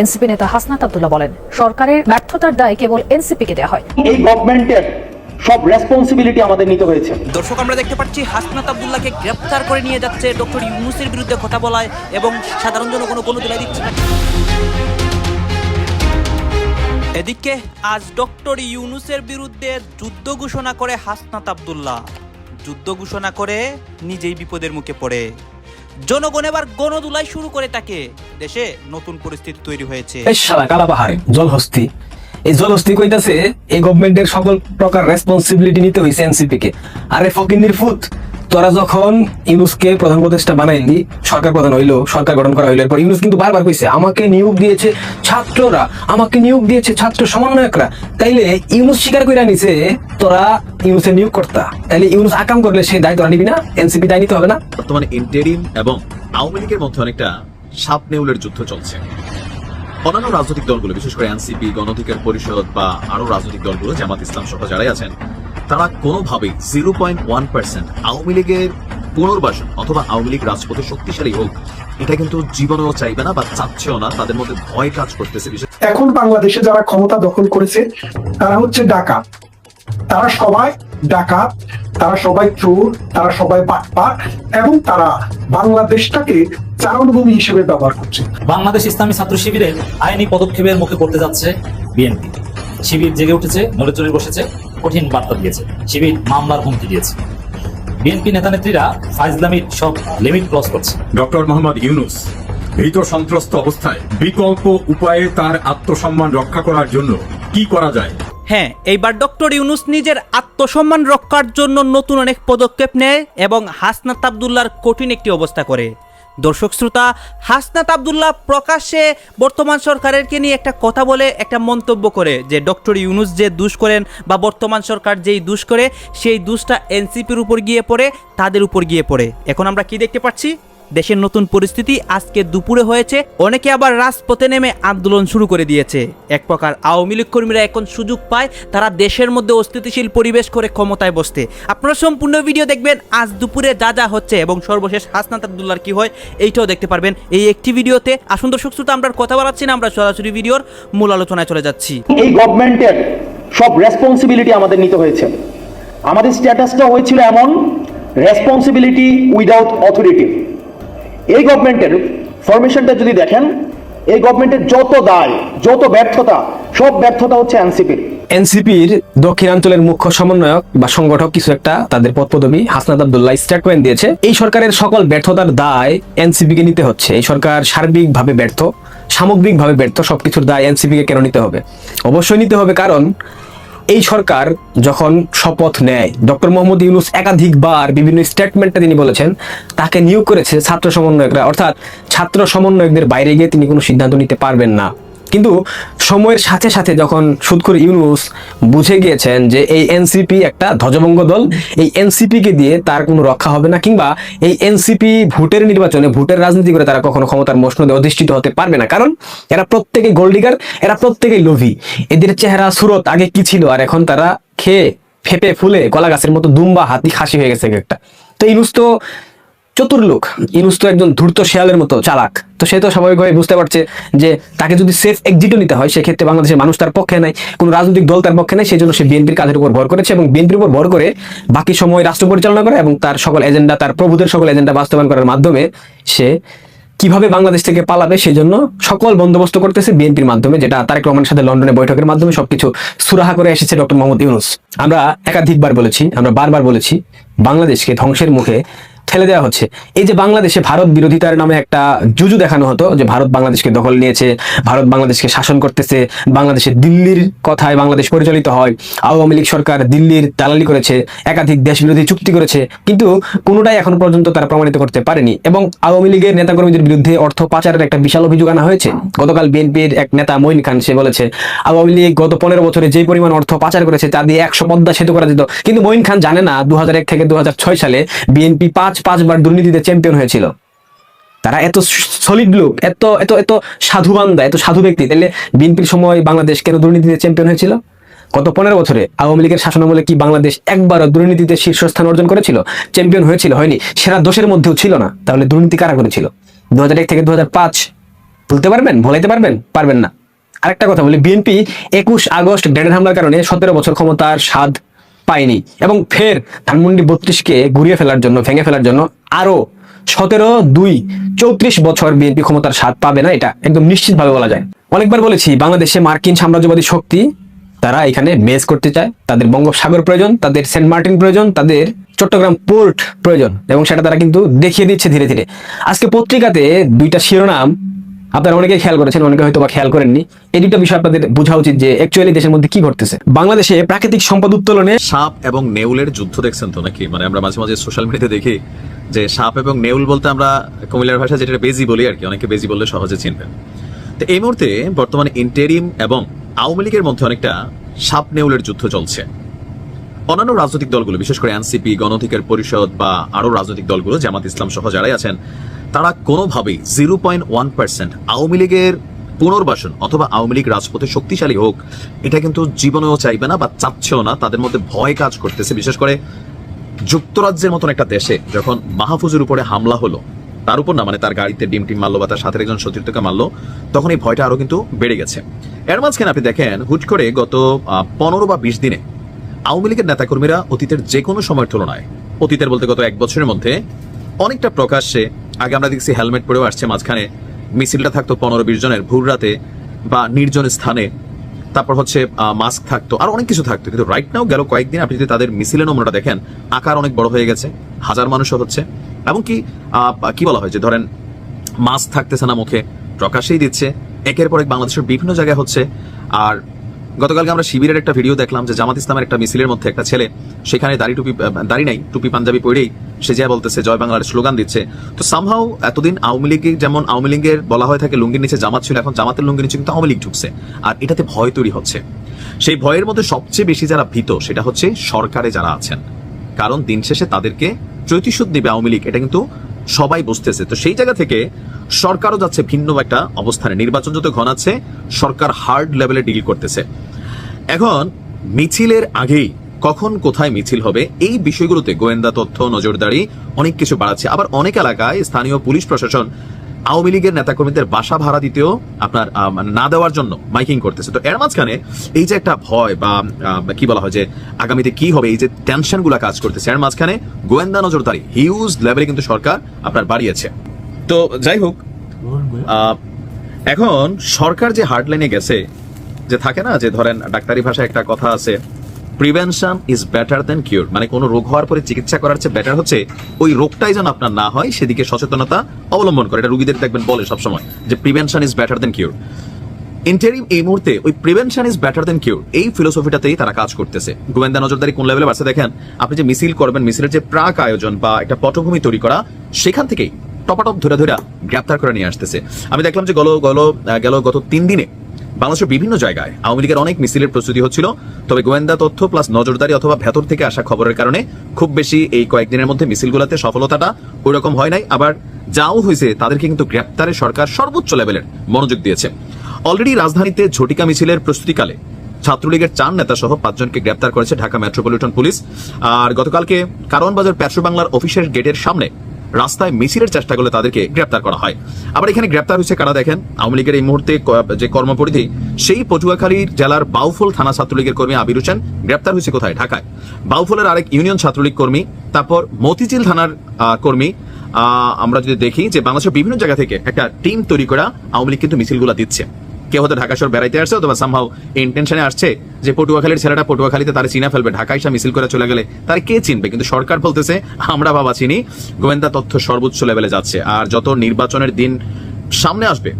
NCP নেতা হাসনাত আব্দুল্লাহ বলেন সরকারের ব্যর্থতার দায় কেবল এনসিপিকে দেওয়া হয়। এই গভর্নমেন্টের সব রেসপন্সিবিলিটি আমাদের নিতে হয়েছে। দর্শক আমরা দেখতে পাচ্ছি হাসনাত আব্দুল্লাহকে গ্রেপ্তার করে নিয়ে যাচ্ছে ডক্টর ইউনুসের বিরুদ্ধে কথা বলায় এবং সাধারণ জনগণ কোনো তুলে দিচ্ছে না। এদিকে আজ ডক্টর ইউনুসের বিরুদ্ধে যুদ্ধ ঘোষণা করে হাসনাত আব্দুল্লাহ। যুদ্ধ ঘোষণা করে নিজেই বিপদের মুখে পড়ে। জনগণ এবার গণদুলাই শুরু করে তাকে। দেশে নতুন পরিস্থিতি তৈরি হয়েছে। এই শালা কালা পাহাড়ে জলহস্তি। এই জলহস্তি কইতাছে, এই গভর্নমেন্টের সকল প্রকার রেসপন্সিবিলিটি নিতে হইছে এনসিপি কে। আরে ফকিন্দির ফুত তোরা যখন ইউনুসকে প্রধান উপদেষ্টা বানাইলি, সরকার প্রধান হইল, সরকার গঠন করা হইল, এরপর ইউনুস কিন্তু বারবার কইছে, আমাকে নিয়োগ দিয়েছে ছাত্ররা, আমাকে নিয়োগ দিয়েছে ছাত্র সমন্বয়করা। তাইলে ইউনুস স্বীকার কইরা নিছে, তোরা ইউনুসের নিয়োগ কর্তা। তাইলে ইউনুস আকাম করলে সেই দায় তোরা নিবি না, এনসিপি দায় নিতে হবে না? বর্তমানে ইন্টেরিম এবং আওয়ামী লীগের মধ্যে অনেকটা সাপ নেউলের যুদ্ধ চলছে। অন্যান্য রাজনৈতিক দলগুলো, বিশেষ করে এনসিপি, গণঅধিকার পরিষদ বা আরও রাজনৈতিক দলগুলো, জামাত ইসলাম সহ যারাই আছেন তারা কোনোভাবেই zero point one percent Awami লীগের পুনর্বাসন অথবা আওয়ামী লীগ রাজপথে শক্তিশালী হোক এটা কিন্তু জীবনেও চাইবে না বা চাচ্ছেও না তাদের মধ্যে ভয় কাজ করতেছে বিশেষ এখন বাংলাদেশে যারা ক্ষমতা দখল করেছে তারা হচ্ছে ডাকাত। তারা সবাই ডাকাত তারা সবাই চোর তারা সবাই পাটপাট এবং তারা বাংলাদেশটাকে চারণভূমি হিসেবে ব্যবহার করছে। বাংলাদেশ ইসলামী ছাত্র শিবিরের আইনি পদক্ষেপের মুখে পড়তে যাচ্ছে বিএনপি। শিবির জেগে উঠেছে নড়েচড়ে বসেছে। কঠিন বার্তা দিয়েছে শিবির মামলার হুমকি দিয়েছে। বিএনপি নেতা নেত্রীরা ফাইজলামির সব লিমিট ক্রস করছে। ডক্টর মোহাম্মদ ইউনুস ভীত সন্ত্রস্ত অবস্থায় বিকল্প উপায়ে তার আত্মসম্মান রক্ষা করার জন্য কি করা যায়? হ্যাঁ এইবার ডক্টর ইউনুস নিজের আত্মসম্মান রক্ষার জন্য নতুন অনেক পদক্ষেপ নেয় এবং হাসনাত আবদুল্লার কঠিন একটি অবস্থা করে। দর্শক শ্রোতা, হাসনাত আবদুল্লাহ প্রকাশ্যে বর্তমান সরকারেরকে নিয়ে একটা কথা বলে, একটা মন্তব্য করে যে ডক্টর ইউনুস যে দুষ করেন বা বর্তমান সরকার যেই দুষ করে, সেই দুষটা এনসিপির উপর গিয়ে পড়ে, তাদের উপর গিয়ে পড়ে। এখন আমরা কি দেখতে পাচ্ছি? দেশের নতুন পরিস্থিতি আজকে দুপুরে হয়েছে, অনেকে আবার রাজপথে নেমে আন্দোলন শুরু করে দিয়েছে। এক প্রকার আওয়ামী লীগ কর্মীরা এখন সুযোগ পায় তারা দেশের মধ্যে অস্থিতিশীল পরিবেশ করে ক্ষমতায় বসতে। আপনারা সম্পূর্ণ ভিডিও দেখবেন আজ দুপুরে যা যা হচ্ছে এবং সর্বশেষ হাসনাত আবদুল্লার কি হয় এইটাও দেখতে পারবেন এই একটি ভিডিওতে। আসুন দর্শক শ্রোতা, আমরা কথা বলাচ্ছি না, আমরা সরাসরি ভিডিওর মূল আলোচনায় চলে যাচ্ছি। এই গভর্নমেন্টের সব রেসপন্সিবিলিটি আমাদের নিতে হয়েছে। আমাদের স্ট্যাটাসটা হয়েছিল এমন রেসপন্সিবিলিটি উইদাউট অথরিটি এই গভর্নমেন্টের ফরমেশনটা যদি দেখেন, এই গভর্নমেন্টের যত দায়, যত ব্যর্থতা, সব ব্যর্থতা হচ্ছে এনসিপির এনসিপির দক্ষিণাঞ্চলের মুখ্য সমন্বয়ক বা সংগঠক কিছু একটা তাদের পদ পদবী হাসনাত আব্দুল্লাহ স্টেটমেন্ট দিয়েছে। এই সরকারের সকল ব্যর্থতার দায় এনসিপি কে নিতে হচ্ছে। এই সরকার সার্বিকভাবে ব্যর্থ, সামগ্রিকভাবে ব্যর্থ, সবকিছুর দায় এনসিপি কে কেন নিতে হবে? অবশ্যই নিতে হবে কারণ এই সরকার যখন শপথ নেয়, ডক্টর মোহাম্মদ ইউনুস একাধিকবার বিভিন্ন স্টেটমেন্টে তিনি বলেছেন, তাকে নিয়োগ করেছে ছাত্র সমন্বয়করা। অর্থাৎ ছাত্র সমন্বয়কদের বাইরে গিয়ে তিনি কোনো সিদ্ধান্ত নিতে পারবেন না। কিন্তু সময়ের সাথে সাথে যখন সুদখুর ইউনুস বুঝে গিয়েছেন যে এই এনসিপি একটা ধ্বজভঙ্গ দল, এই এনসিপি কে দিয়ে তার কোনো রক্ষা হবে না কিংবা এই এনসিপি ভোটের নির্বাচনে ভোটের রাজনীতি করে তারা কখনো ক্ষমতার মসনদে অধিষ্ঠিত হতে পারবে না। কারণ এরা প্রত্যেকে গোল্ডিগার, এরা প্রত্যেকেই লোভী। এদের চেহারা, সুরত আগে কি ছিল? আর এখন তারা খেয়ে, ফেপে, ফুলে কলা গাছের মতো দুম্বা, হাতি, খাসি হয়ে গেছে এক একটা। তো ইউনুস তো চতুর লোক। ইনুস তো একজন ধূর্ত শেয়ালের মতো চালাক। তো সে তো স্বাভাবিকভাবে বুঝতে পারছে যে তাকে যদি সেফ এক্সিটও নিতে হয়, সেক্ষেত্রে বাংলাদেশের মানুষ তার পক্ষে নাই, কোনো রাজনৈতিক দল তার পক্ষে নাই সেই জন্য সে বিএনপির কাজের উপর ভর করেছে এবং বিএনপির উপর ভর করে বাকি সময় রাষ্ট্র পরিচালনা করে এবং তার সকল এজেন্ডা তার প্রভুদের সকল এজেন্ডা বাস্তবায়ন করার মাধ্যমে সে কীভাবে বাংলাদেশ থেকে পালাবে সেই জন্য সকল বন্দোবস্ত করতেছে বিএনপির মাধ্যমে, যেটা তারেক রহমানের সাথে লন্ডনে বৈঠকের মাধ্যমে সবকিছু সুরাহা করে এসেছে ডক্টর মোহাম্মদ ইউনুস। আমরা একাধিকবার বলেছি, আমরা বারবার বলেছি, বাংলাদেশকে ধ্বংসের মুখে ঠেলে দেওয়া হচ্ছে। এই যে বাংলাদেশে ভারত বিরোধিতার নামে একটা জুজু দেখানো হতো যে ভারত বাংলাদেশকে দখল নিয়েছে, ভারত বাংলাদেশকে শাসন করতেছে, বাংলাদেশে দিল্লির কথায় বাংলাদেশ পরিচালিত হয়, আওয়ামী লীগ সরকার দিল্লির দালালি করেছে, একাধিক দেশ বিরোধী চুক্তি করেছে, কিন্তু কোনোটাই এখন পর্যন্ত তারা প্রমাণিত করতে পারেনি। এবং আওয়ামী লীগের নেতাকর্মীদের বিরুদ্ধে অর্থ পাচারের একটা বিশাল অভিযোগ আনা হয়েছে। গতকাল বিএনপির এক নেতা মঈন খান, সে বলেছে, আওয়ামী লীগ গত পনেরো বছরে যে পরিমাণ অর্থ পাচার করেছে, তা দিয়ে একশো পদ্মা সেতু করা যেত। কিন্তু মঈন খান জানে না দু হাজার এক থেকে দু হাজার ছয় সালে বিএনপি পাঁচ পাঁচবার দুর্নীতিতে চ্যাম্পিয়ন হয়েছিল। তারা এত সলিড লোক, এত এত এত সাধু বান্দা, এত সাধু ব্যক্তি। তাহলে বিএনপির সময় বাংলাদেশ কেন দুর্নীতিতে চ্যাম্পিয়ন হয়েছিল? গত পনেরো বছরে আওয়ামী লীগের শাসনামলে কি বাংলাদেশ একবারও দুর্নীতিতে শীর্ষস্থান অর্জন করেছিল? চ্যাম্পিয়ন হয়েছিল, হয়নি। সেরা দোষের মধ্যেও ছিল না। তাহলে দুর্নীতি কারা করেছিল? দু এক থেকে দু ভুলতে পারবেন? ভোলাইতে পারবেন? পারবেন না। আরেকটা কথা বলি, বিএনপি একুশ আগস্ট গ্রেনেড হামলার কারণে সতেরো বছর ক্ষমতার স্বাদ পায়নি। এবং ফের ধানমন্ডি বত্রিশকে ঘুরিয়ে ফেলার জন্য, ভেঙে ফেলার জন্য আরও সতেরো, দুই, চৌত্রিশ বছর বিএনপি ক্ষমতার স্বাদ পাবে না, এটা একদম নিশ্চিতভাবে বলা যায়। অনেকবার বলেছি, বাংলাদেশে মার্কিন সাম্রাজ্যবাদী শক্তি, তারা এখানে মেজ করতে চায়। তাদের বঙ্গোপসাগর প্রয়োজন, তাদের সেন্ট মার্টিন প্রয়োজন, তাদের চট্টগ্রাম পোর্ট প্রয়োজন, এবং সেটা তারা কিন্তু দেখিয়ে দিচ্ছে ধীরে ধীরে। আজকে পত্রিকাতে দুইটা শিরোনাম আপনারা অনেকে খেয়াল করেছেন, অনেকে হয়তো বা খেয়াল করেননি। এই দুটো বিষয় আপনাদের বোঝা উচিত যে অ্যাকচুয়ালি দেশের মধ্যে কি ঘটতেছে। বাংলাদেশে প্রাকৃতিক সম্পদ উত্তোলনে সাপ এবং নেউলের যুদ্ধ দেখছেন তো নাকি? মানে আমরা মাঝে মাঝে সোশ্যাল মিডিয়াতে দেখি যে সাপ এবং নেউল বলতে আমরা কুমিল্লার ভাষা যেটা বেজি বলি আর কি, অনেকে বেজি বললে সহজে চিনবেন। তো এই মুহূর্তে বর্তমানে ইন্টেরিম এবং আওয়ামী লীগের মধ্যে অনেকটা সাপ নেউলের যুদ্ধ চলছে। অন্যান্য রাজনৈতিক দলগুলো, বিশেষ করে এনসিপি গণঅধিকার পরিষদ বা আরও রাজনৈতিক দলগুলো, জামাত ইসলাম সহ যারাই আছেন তারা কোনোভাবেই zero point one percent Awami লীগের পুনর্বাসন অথবা আওয়ামী লীগ রাজপথে শক্তিশালী হোক, এটা কিন্তু জীবনেও চাইবে না বা চাচ্ছেও না, তাদের মধ্যে ভয় কাজ করতেছে। বিশেষ করে যুক্তরাজ্যের মতন একটা দেশে যখন মাহফুজের উপরে হামলা হলো, তার উপর না মানে তার গাড়িতে ডিম টিম মারলো বা তার সাথে একজন সতীর্থকে মারলো, তখন এই ভয়টা আরও কিন্তু বেড়ে গেছে। এর মাঝখানে আপনি দেখেন, হুট করে গত পনেরো বা বিশ দিনে আওয়ামী লীগের নেতাকর্মীরা অতীতের যে কোনো সময়ের তুলনায়, অতীতের বলতে গত এক বছরের মধ্যে অনেকটা প্রকাশ্যে, আগে আমরা দেখছি হেলমেট পরেও আসছে মাঝখানে, মিছিলটা থাকতো পনেরো বিশ জনের ভোর রাতে বা নির্জন স্থানে। তারপর হচ্ছে মাস্ক থাকতো, আর অনেক কিছু থাকতো, কিন্তু রাইট নাও গেল কয়েকদিন আপনি যদি তাদের মিছিলের নমুনাটা দেখেন, আকার অনেক বড় হয়ে গেছে, হাজার মানুষও হচ্ছে। এবং কি কি বলা হয় যে ধরেন মাস্ক থাকতেছে না মুখে প্রকাশেই দিচ্ছে, একের পর এক বাংলাদেশের বিভিন্ন জায়গায় হচ্ছে, আর গতকালকে আমরা শিবিরের একটা ভিডিও দেখলাম যে জামাত ইসলামের একটা মিছিলের মধ্যে একটা ছেলে, সেখানে দাড়ি টুপি দাড়ি নাই, টুপি পাঞ্জাবি পরেই সে যা বলতেছে জয় বাংলার স্লোগান দিচ্ছে। তো সামহাও এতদিন আওয়ামী লীগ যেমন আওয়ামী লীগের বলা হয়ে থাকে লুঙ্গির নিচে জামাত ছিল, এখন জামাতের লুঙ্গির নিচে কিন্তু আওয়ামী লীগ ঢুকছে। আর এটাতে ভয় তৈরি হচ্ছে। সেই ভয়ের মধ্যে সবচেয়ে বেশি যারা ভীত, সেটা হচ্ছে সরকারে যারা আছেন। কারণ দিন শেষে তাদেরকে প্রতিশোধ দিবে আওয়ামী লীগ। এটা কিন্তু সবাই বুঝতেছে। তো সেই জায়গা থেকে সরকারও যাচ্ছে ভিন্ন একটা অবস্থানে। নির্বাচন যত ঘনাচ্ছে সরকার হার্ড লেভেলে ডিল করতেছে। এখন, মিছিলের আগেই কখন কোথায় মিছিল হবে, এই বিষয়গুলোতে গোয়েন্দা তথ্য, নজরদারি অনেক কিছু বাড়াচ্ছে। আবার অনেক এলাকায় স্থানীয় পুলিশ প্রশাসন আওয়ামী লীগের নেতাকর্মীদের বাসা ভাড়া দিতেও আপনার মানে না দেওয়ার জন্য মাইকিং করতেছে। তো এর মাঝখানে এই যে একটা ভয় বা কি বলা হয় যে আগামীতে কি হবে, এই যে টেনশনগুলা কাজ করতেছে, এর মাঝখানে গোয়েন্দা নজরদারি হিউজ লেভেলে কিন্তু সরকার আপনার বাড়িয়েছে। তো যাই হোক এখন সরকার যে হার্ডলাইনে গেছে, যে থাকে না, যে ধরেন ডাক্তারি ভাষায় একটা কথা আছে prevention is better than cure মানে কোনো রোগ হওয়ার পরে চিকিৎসা করার চেয়ে বেটার হচ্ছে ওই রোগটাই যেন আপনার না হয়, সেদিকে সচেতনতা অবলম্বন করে। এটা রুগীদের দেখবেন বলে সবসময় যে prevention is better than cure interim এই মুহূর্তে ওই prevention is better than cure এই ফিলোসফিটাতেই তারা কাজ করতেছে। গোয়েন্দা নজরদারি কোন লেভেলে বাড়ছে দেখেন, আপনি যে মিছিল করবেন, মিছিলের যে প্রাক আয়োজন বা একটা পটভূমি তৈরি করা, সেখান থেকেই টপাটপ ধরে ধরে গ্রেপ্তার করে নিয়ে আসতেছে। আমি দেখলাম যে গেল গেল গেল গত তিন দিনে বাংলাদেশের বিভিন্ন জায়গায় আওয়ামী লীগের অনেক মিছিলের প্রস্তুতি হচ্ছিল, তবে গোয়েন্দা তথ্য প্লাস নজরদারি অথবা ভেতর থেকে আসা খবরের কারণে খুব বেশি এই কয়েকদিনের মধ্যে মিছিলগুলোতে সফলতাটা ওই রকম হয় নাই। আবার যাও হয়েছে, তাদেরকে কিন্তু গ্রেপ্তারে সরকার সর্বোচ্চ লেভেলের মনোযোগ দিয়েছে। অলরেডি রাজধানীতে ঝটিকা মিছিলের প্রস্তুতিকালে ছাত্রলীগের চার নেতা সহ পাঁচজনকে গ্রেপ্তার করেছে ঢাকা মেট্রোপলিটন পুলিশ। আর গতকালকে কারওয়ান বাজার পেট্রো বাংলার অফিসের গেটের সামনে রাস্তায় মিছিলের চেষ্টা করলে তাদেরকে গ্রেপ্তার করা হয়। আবার এখানে গ্রেপ্তার হয়েছে কারা দেখেন? আওয়ামী লীগের এই মুহূর্তে যে কর্মপরিধি, সেই পটুয়াখালী জেলার বাউফল থানা ছাত্রলীগের কর্মী আবির হোসেন গ্রেপ্তার হয়েছে কোথায়? ঢাকায়। বাউফলের আরেক ইউনিয়ন ছাত্রলীগ কর্মী, তারপর মতিঝিল থানার কর্মী আমরা যদি দেখি যে বাংলাদেশের বিভিন্ন জায়গা থেকে একটা টিম তৈরি করা আওয়ামী লীগ কিন্তু মিছিলগুলো দিচ্ছে। কেউ হয়তো ঢাকা শহর বেড়াইতে আসছে অথবা সামহাও ইন্টেনশনে আসছে যে পটুয়াখালীর ছেলেটা পটুয়াখালীতে তারা চিনা ফেলবে, ঢাকায় সে মিছিল করে চলে গেলে তারা কে চিনবে? কিন্তু সরকার বলতেছে, আমরা বাবা চিনি। গোয়েন্দা তথ্য সর্বোচ্চ লেভেলে যাচ্ছে। আর যত নির্বাচনের দিন সামনে আসবে,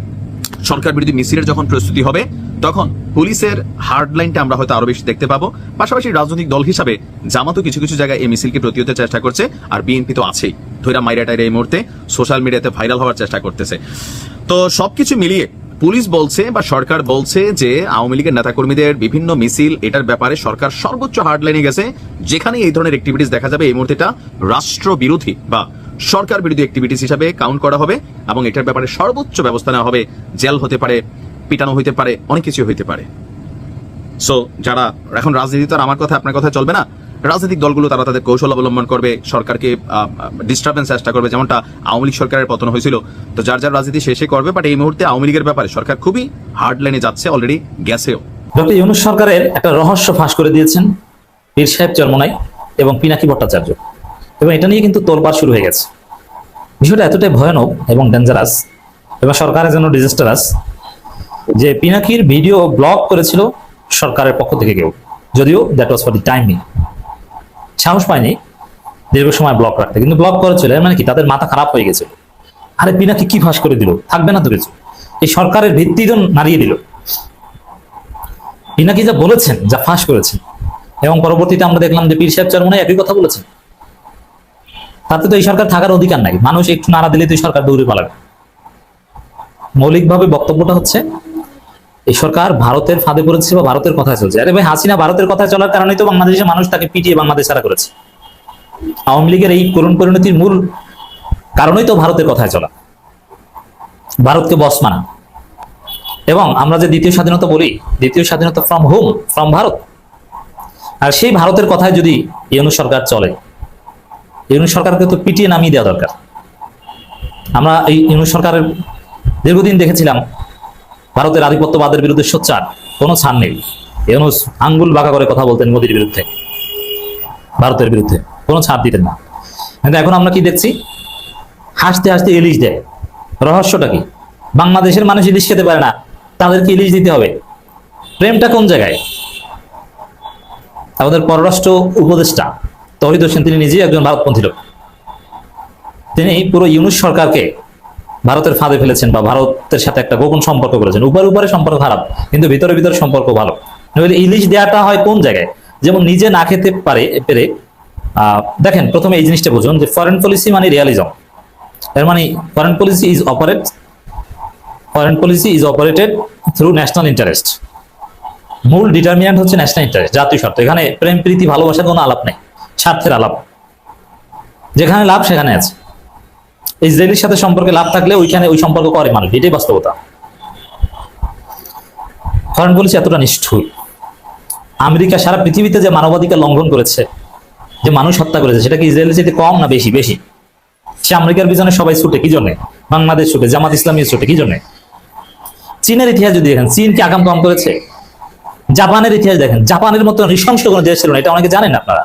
সরকার বিরোধী মিছিলের যখন প্রস্তুতি হবে, তখন পুলিশের হার্ড লাইনটা আমরা হয়তো আরও বেশি দেখতে পাবো। পাশাপাশি রাজনৈতিক দল হিসাবে জামাতও কিছু কিছু জায়গায় এই মিছিলকে প্রতিহতে চেষ্টা করছে, আর বিএনপি তো আছেই। ধৈরা মাইরা টাইরা এই মুহূর্তে সোশ্যাল মিডিয়াতে ভাইরাল হওয়ার চেষ্টা করতেছে। তো সবকিছু মিলিয়ে পুলিশ বলছে বা সরকার বলছে যে আওয়ামী লীগের নেতাকর্মীদের বিভিন্ন মিছিল, এটার ব্যাপারে সরকার সর্বোচ্চ হার্ডলাইনে গেছে যেখানে এই ধরনের অ্যাক্টিভিটিস দেখা যাবে, এই মুহূর্তে এটা রাষ্ট্র বিরোধী বা সরকার বিরোধী অ্যাক্টিভিটিস হিসাবে কাউন্ট করা হবে এবং এটার ব্যাপারে সর্বোচ্চ ব্যবস্থা নেওয়া হবে। জেল হতে পারে, পিটানো হইতে পারে, অনেক কিছু হইতে পারে। সো যারা এখন রাজনীতি তো আমার কথা, আপনার কথা চলবে না। রাজনৈতিক দলগুলো তারা তাদের কৌশল অবলম্বন করবে, সরকারকে ডিস্টারবেন্স চেষ্টা করবে, যেমনটা আওয়ামী লীগ সরকারের পতন হয়েছিল। তো যার যার রাজনীতি শেষে করবে বাট এই মুহূর্তে আওয়ামী লীগের ব্যাপারে সরকার খুবই হার্ড লাইনে যাচ্ছে অলরেডি গেছেও। ডক্টর ইউনুস সরকারের একটা রহস্য ফাঁস করে দিয়েছেন পীর সাহেব চরমনাই এবং পিনাকি ভট্টাচার্য। এবং এটা নিয়ে কিন্তু তোলপাড় শুরু হয়ে গেছে। বিষয়টা এতটাই ভয়ানক এবং ডেঞ্জারাস এবং সরকারের জন্য ডিজাস্টারাস যে পিনাকির ভিডিও ব্লক করেছিল সরকারের পক্ষ থেকে কেউ। যদিও that was for the timing সাহস পায়নি দীর্ঘ সময় ব্লক রাখতে। কিন্তু ব্লক করেছিল এর মানে কি? তাদের মাথা খারাপ হয়ে গেছিল। আরে পিনাকি কি ফাঁস করে দিল? থাকবে না তো কিছু। এই সরকারের ভিত্তি তো নাড়িয়ে দিল। পিনাকি যা বলেছেন, যা ফাঁস করেছেন, এবং পরবর্তীতে আমরা দেখলাম যে পীর সাহেব চরমনে একই কথা বলেছেন। তাতে তো এই সরকার থাকার অধিকার নাই। মানুষ একটু নাড়া দিলে তো সরকার দৌড়ে পালাবে। মৌলিকভাবে বক্তব্যটা হচ্ছে এই সরকার ভারতের ফাঁদে পড়েছে বা ভারতের কথায় চলছে। আরে ভাই, হাসিনা ভারতের কথায় চলার কারণেই তো বাংলাদেশের মানুষ তাকে পিটিয়ে বাংলাদেশ ছাড়া করেছে। আওয়ামী লীগের এই করুণ পরিণতির মূল কারণেই তো ভারতের কথায় চলা। ভারতকে বস মানা। এবং আমরা যে দ্বিতীয় স্বাধীনতা বলি, দ্বিতীয় স্বাধীনতা ফ্রম হোম ফ্রম ভারত। আর সেই ভারতের কথায় যদি ইউনু সরকার চলে, ইউনু সরকারকে তো পিটিয়ে নামিয়ে দেওয়া দরকার। আমরা এই ইউনু সরকারের দীর্ঘদিন দেখেছিলাম ভারতের আধিপত্যবাদের বিরুদ্ধে সোচ্চার, কোনো ছাড় নেই। আঙ্গুল বাঁকা করে কথা বলতেন মোদির বিরুদ্ধে। ভারতের বিরুদ্ধে কোনো ছাড় দিতেন না। কিন্তু এখন আমরা কি দেখছি? হাসতে হাসতে ইলিশ দেয়। রহস্যটা কি? বাংলাদেশের মানুষ ইলিশ খেতে পারে না, তাদেরকে ইলিশ দিতে হবে। প্রেমটা কোন জায়গায়? আমাদের পররাষ্ট্র উপদেষ্টা তহিদ হোসেন, তিনি নিজেই একজন ভারতপন্থী লোক। তিনি পুরো ইউনুস সরকারকে ভারতের ফাঁদে ফেলেছেন বা ভারতের সাথে একটা গোপন সম্পর্ক করেছেন। উপরে উপরে সম্পর্ক খারাপ, কিন্তু ভিতরে ভিতরে সম্পর্ক ভালো। ইলিশ দেওয়াটা হয় কোন জায়গায়? যেমন নিজে না খেতে পারে, পেরে দেখেন, প্রথমে এই জিনিসটা বুঝুন যে ফরেন পলিসি মানে রিয়ালিজম এর মানে foreign policy is operate foreign policy is operated through national interest মূল ডিটারমিনেন্ট হচ্ছে ন্যাশনাল ইন্টারেস্ট জাতীয় স্বার্থ। এখানে প্রেম, প্রীতি, ভালোবাসার কোনো আলাপ নেই, স্বার্থের আলাপ। যেখানে লাভ, সেখানে আছে। ইসরায়েলের সাথে সম্পর্কে লাভ থাকলে ওইখানে ওই সম্পর্ক করে মানুষ, এটাই বাস্তবতা। ফরেন পলিসি এতটা নিষ্ঠুর। আমেরিকা সারা পৃথিবীতে যে মানবাধিকার লঙ্ঘন করেছে, যে মানুষ হত্যা করেছে, সেটা কি ইসরায়েলের চাইতে কম না বেশি? বেশি। সে আমেরিকার পিছনে সবাই ছুটে, কি জন্যে? বাংলাদেশ ছুটে, জামাত ইসলামী ছুটে, কি জন্যে? চীনের ইতিহাস যদি দেখেন, চীন কি আকাম কম করেছে? জাপানের ইতিহাস দেখেন, জাপানের মতো নৃশংস কোনো দেশ ছিল না, এটা অনেকে জানেন আপনারা।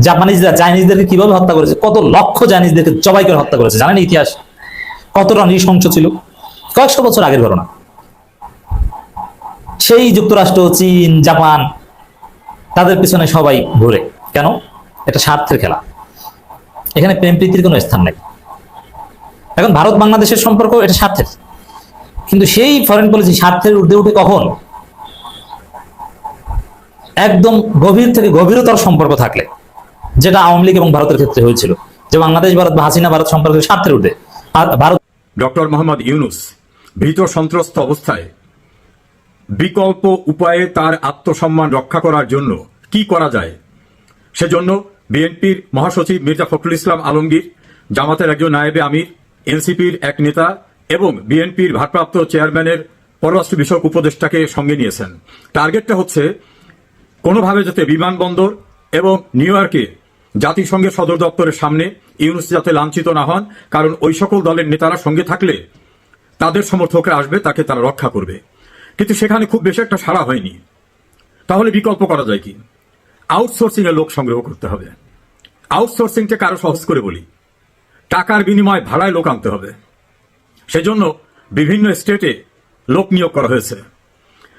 জাপানিজরা চাইনিজদেরকে কীভাবে হত্যা করেছে? কত লক্ষ চাইনিজদেরকে জবাই করে হত্যা করেছে? জানেন ইতিহাস? কতটা নৃশংস ছিল? কয়েকশো বছর আগের ঘটনা। সেই যুক্তরাষ্ট্র, চীন, জাপান, তাদের পিছনে সবাই ঘুরে। কেন? এটা স্বার্থের খেলা। এখানে প্রেম প্রীতির কোনো স্থান নেই। এখন ভারত বাংলাদেশের সম্পর্ক এটা স্বার্থের। কিন্তু সেই ফরেন পলিসি স্বার্থের ঊর্ধ্বে উঠে কখন? একদম গভীর থেকে গভীরতর সম্পর্ক থাকলে। যেটা আওয়ামী লীগ এবং ভারতের ক্ষেত্রে হয়েছিল। যে বাংলাদেশ, ভারত বা হাসিনা, ভারত সম্পর্ক স্বার্থের উঠে আর ভারত ডক্টর মোহাম্মদ ইউনুস ভীত সন্ত্রস্ত অবস্থায় বিকল্প উপায়ে তার আত্মসম্মান রক্ষা করার জন্য কি করা যায়? সেজন্য বিএনপির মহাসচিব মির্জা ফখরুল ইসলাম আলমগীর, জামাতের একজন নায়েবে আমির, এনসিপির এক নেতা এবং বিএনপির ভারপ্রাপ্ত চেয়ারম্যানের পররাষ্ট্র বিষয়ক উপদেষ্টাকে সঙ্গে নিয়েছেন। টার্গেটটা হচ্ছে কোনোভাবে যাতে বিমানবন্দর এবং নিউ ইয়র্কে জাতিসংঘের সদর দপ্তরের সামনে ইউনুস যাতে লাঞ্ছিত না হন, কারণ ওই সকল দলের নেতারা সঙ্গে থাকলে তাদের সমর্থকরা আসবে, তাকে তারা রক্ষা করবে। কিন্তু সেখানে খুব বেশি একটা সাড়া হয়নি। তাহলে বিকল্প করা যায় কি? আউটসোর্সিং লোক সংগ্রহ করতে হবে। আউটসোর্সিংটা কারও সহজ করে বলি। টাকার বিনিময়ে ভাড়ায় লোক আনতে হবে। সেজন্য বিভিন্ন স্টেটে লোক নিয়োগ করা হয়েছে,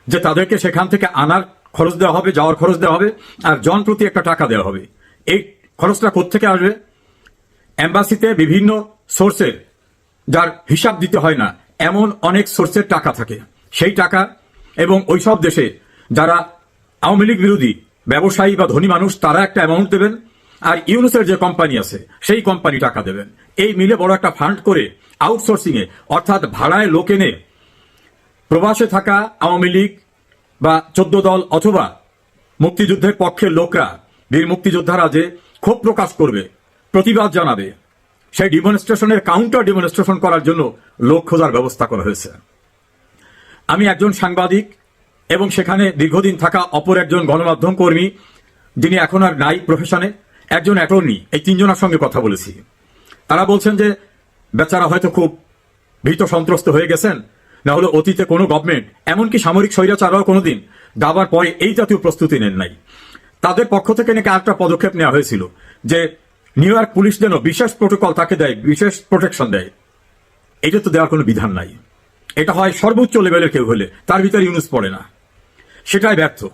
যে তাদেরকে সেখান থেকে আনার খরচ দেওয়া হবে, যাওয়ার খরচ দেওয়া হবে, আর জন প্রতি একটা টাকা দেওয়া হবে। এই খরচটা কোত্থেকে আসবে? অ্যাম্বাসিতে বিভিন্ন সোর্সের যার হিসাব দিতে হয় না, এমন অনেক সোর্সের টাকা থাকে। সেই টাকা এবং ওই সব দেশে যারা আওয়ামী লীগ বিরোধী, ব্যবসায়ী বা ধনী মানুষ, তারা একটা অ্যামাউন্ট দেবেন, আর ইউনুসের যে কোম্পানি আছে, সেই কোম্পানি টাকা দেবেন। এই মিলে বড় একটা ফান্ড করে আউটসোর্সিং এ অর্থাৎ ভাড়ায় লোক এনে প্রবাসে থাকা আওয়ামী লীগ বা চোদ্দ দল অথবা মুক্তিযুদ্ধের পক্ষের লোকরা, বীর মুক্তিযোদ্ধারা যে ক্ষোভ প্রকাশ করবে, প্রতিবাদ জানাবে। সেই ডিমনস্ট্রেশনের কাউন্টার ডিমনস্ট্রেশন করার জন্য লোক খোঁজার ব্যবস্থা করা হয়েছে। আমি একজন সাংবাদিক এবং সেখানে দীর্ঘদিন থাকা অপর একজন গণমাধ্যম কর্মী, যিনি এখন আর নাই প্রফেশনে একজন অ্যাটর্নি এই তিনজনের সঙ্গে কথা বলেছি। তারা বলছেন যে, বেচারা হয়তো খুব ভীত সন্ত্রস্ত হয়ে গেছেন, না হলে অতীতে কোনো গভর্নমেন্ট এমনকি সামরিক স্বৈরাচারও কোনোদিন দাবার পরে এই জাতীয় প্রস্তুতি নেন নাই। তাদের পক্ষ থেকে নাকি আরেকটা পদক্ষেপ নেওয়া হয়েছিল যে নিউ ইয়র্ক পুলিশ যেন বিশেষ প্রোটোকল তাকে দেয়, বিশেষ প্রোটেকশন দেয়। এটা তো দেওয়ার কোনো বিধান নাই। এটা হয় সর্বোচ্চ লেভেলের কেউ হলে, তার ভিতরে ইউনুস পড়ে না। সেটাই ব্যর্থ।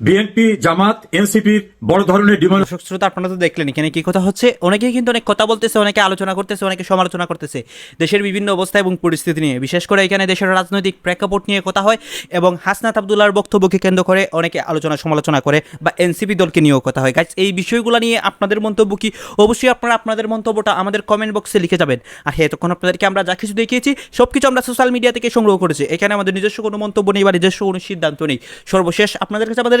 বিএনপি জামাত এনসিপির বড় ধরনের ডিমান্ড দর্শক, শ্রোতা, আপনারা তো দেখলেন এখানে কি কথা হচ্ছে। অনেকেই কিন্তু অনেক কথা বলতেছে, অনেকে আলোচনা করতেছে, অনেকে সমালোচনা করতেছে। দেশের বিভিন্ন অবস্থা এবং পরিস্থিতি নিয়ে, বিশেষ করে এখানে দেশের রাজনৈতিক প্রেক্ষাপট নিয়ে কথা হয় এবং হাসনাত আবদুল্লাহর বক্তব্যকে কেন্দ্র করে অনেকে আলোচনা সমালোচনা করে বা এনসিপি দলকে নিয়েও কথা হয়। গাইজ এই বিষয়গুলো নিয়ে আপনাদের মন্তব্য কি? অবশ্যই আপনারা আপনাদের মন্তব্যটা আমাদের কমেন্ট বক্সে লিখে যাবেন। আর হ্যাঁ তখন আপনাদেরকে আমরা যা কিছু দেখিয়েছি সব কিছু আমরা সোশ্যাল মিডিয়া থেকে সংগ্রহ করেছি। এখানে আমাদের নিজস্ব কোনো মন্তব্য নেই বা নিজস্ব কোনো সিদ্ধান্ত নেই। সর্বশেষ আপনাদের কাছে আমাদের